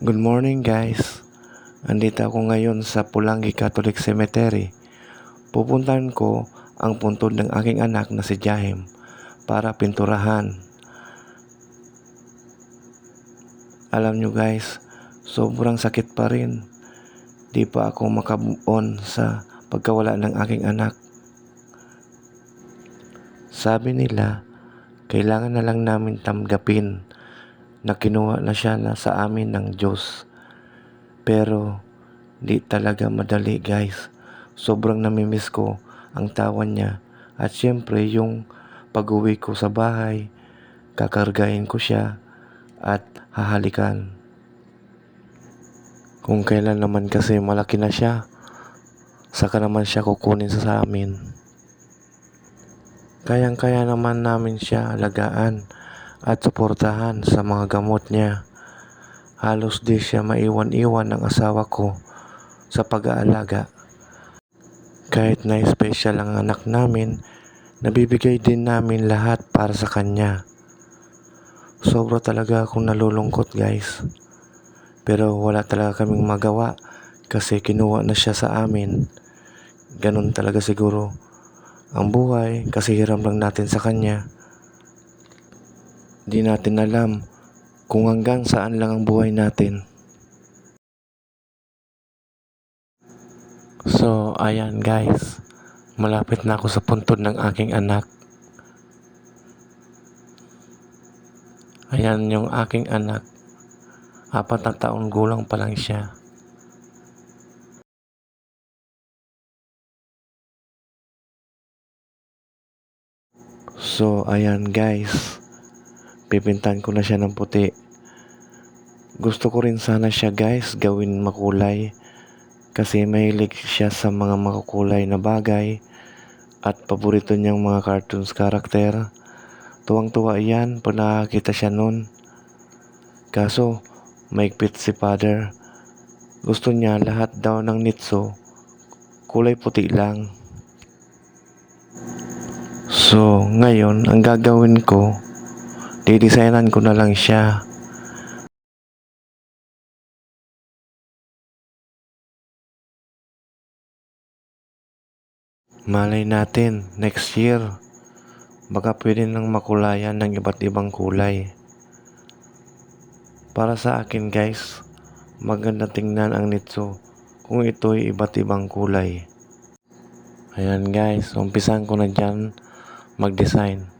Good morning guys. Andito ako ngayon sa Pulangi Catholic Cemetery. Pupuntahan ko ang puntod ng aking anak na si Jahim para pinturahan. Alam nyo guys, sobrang sakit pa rin. Di pa ako makabon sa pagkawala ng aking anak. Sabi nila, kailangan na lang namin tanggapin na kinuha na siya na sa amin ng Diyos. Pero di talaga madali guys. Sobrang namimiss ko ang tawa niya at syempre yung pag-uwi ko sa bahay, kakargahin ko siya at hahalikan. Kung kailan naman kasi malaki na siya, saka naman siya kukunin sa, amin. Kayang-kaya naman namin siya alagaan at suportahan sa mga gamot niya. Halos di siya maiwan-iwan ng asawa ko sa pag-aalaga. Kahit na special ang anak namin, nabibigay din namin lahat para sa kanya. Sobra talaga akong nalulungkot guys. Pero wala talaga kaming magawa kasi kinuha na siya sa amin. Ganon talaga siguro ang buhay kasi hiram lang natin sa kanya. Di natin alam kung hanggang saan lang ang buhay natin. So, ayan guys. Malapit na ako sa puntod ng aking anak. Ayan yung aking anak. Apat na taon gulang pa lang siya. So, ayan guys. Pipintahan ko na siya ng puti. Gusto ko rin sana siya guys gawin makulay. Kasi mahilig siya sa mga makukulay na bagay. At paborito niyang mga cartoons karakter. Tuwang-tuwa yan pag nakakita siya nun. Kaso, maigpit si father. Gusto niya lahat daw ng nitso. Kulay puti lang. So, ngayon, ang gagawin ko, didesignan ko na lang siya. Malay natin, next year, baka pwede nang makulayan ng iba't ibang kulay. Para sa akin guys, maganda tingnan ang nitso kung ito'y iba't ibang kulay. Ayan guys, umpisan ko na dyan mag-design.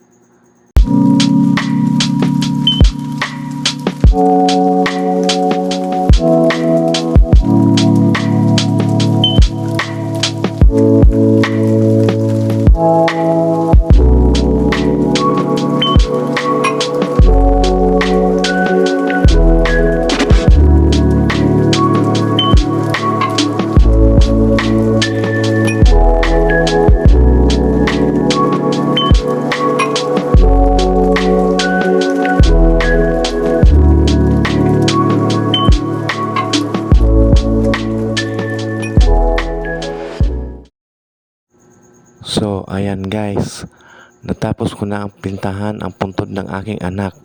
So, ayan guys. Natapos ko na ang pintahan ang puntod ng aking anak.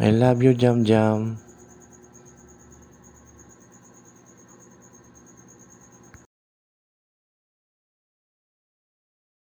I love you, Jam Jam.